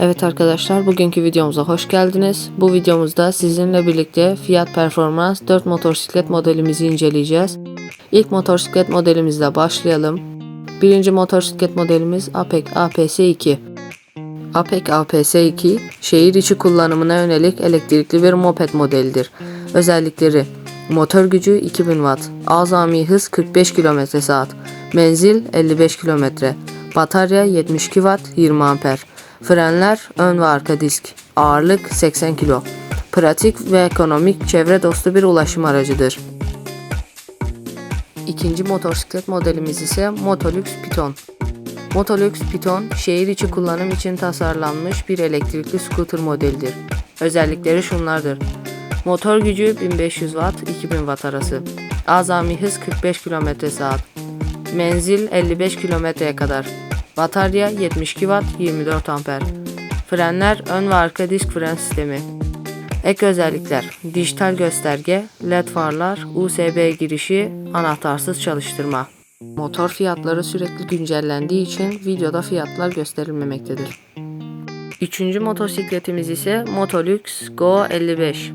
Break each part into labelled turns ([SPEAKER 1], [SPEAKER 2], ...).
[SPEAKER 1] Evet arkadaşlar bugünkü videomuza hoş geldiniz. Bu videomuzda sizinle birlikte fiyat performans 4 motosiklet modelimizi inceleyeceğiz. İlk motosiklet modelimizle başlayalım. Birinci motosiklet modelimiz Apec APS2. Apec APS2 şehir içi kullanımına yönelik elektrikli bir moped modelidir. Özellikleri Motor gücü 2000 Watt, azami hız 45 km/s, menzil 55 km, batarya 72 Watt 20 amper, frenler ön ve arka disk, ağırlık 80 kg. Pratik ve ekonomik çevre dostu bir ulaşım aracıdır. İkinci motosiklet modelimiz ise Motolux Piton. Motolux Piton, şehir içi kullanım için tasarlanmış bir elektrikli scooter modelidir. Özellikleri şunlardır. Motor gücü 1500 Watt 2000 Watt arası. Azami hız 45 km saat. Menzil 55 kilometreye kadar. Batarya 72 Watt 24 amper. Frenler ön ve arka disk fren sistemi. Ek özellikler dijital gösterge, led farlar, USB girişi, anahtarsız çalıştırma. Motor fiyatları sürekli güncellendiği için videoda fiyatlar gösterilmemektedir. Üçüncü motosikletimiz ise Motolux Go 55.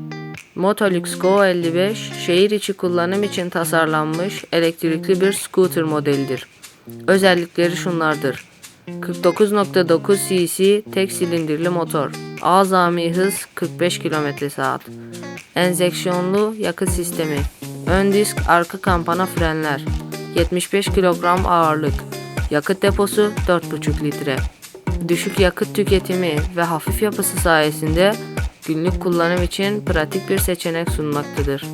[SPEAKER 1] Motolux Go 55 şehir içi kullanım için tasarlanmış elektrikli bir scooter modelidir. Özellikleri şunlardır. 49.9 cc tek silindirli motor. Azami hız 45 km saat. Enjeksiyonlu yakıt sistemi. Ön disk, arka kampana frenler. 75 kilogram ağırlık. Yakıt deposu 4,5 litre. Düşük yakıt tüketimi ve hafif yapısı sayesinde günlük kullanım için pratik bir seçenek sunmaktadır.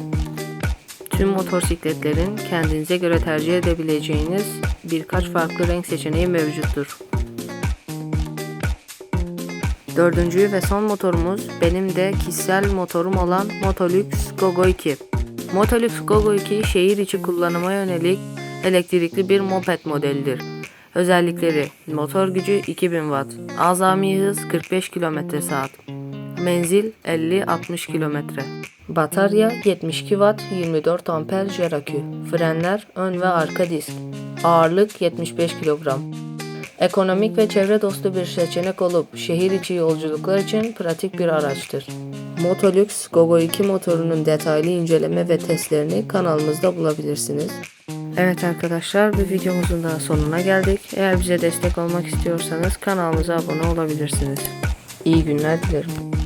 [SPEAKER 1] Tüm motosikletlerin kendinize göre tercih edebileceğiniz birkaç farklı renk seçeneği mevcuttur. Dördüncü ve son motorumuz benim de kişisel motorum olan Motolux Gogo 2. Motolux Gogo 2 şehir içi kullanıma yönelik elektrikli bir moped modelidir. Özellikleri motor gücü 2000 Watt, azami hız 45 km saat, menzil 50-60 km, batarya 72 Watt 24 amper jer akü, frenler ön ve arka disk, ağırlık 75 kilogram. Ekonomik ve çevre dostu bir seçenek olup şehir içi yolculuklar için pratik bir araçtır. Motolux Gogo 2 motorunun detaylı inceleme ve testlerini kanalımızda bulabilirsiniz. Evet arkadaşlar bir videomuzun daha sonuna geldik. Eğer bize destek olmak istiyorsanız kanalımıza abone olabilirsiniz. İyi günler dilerim.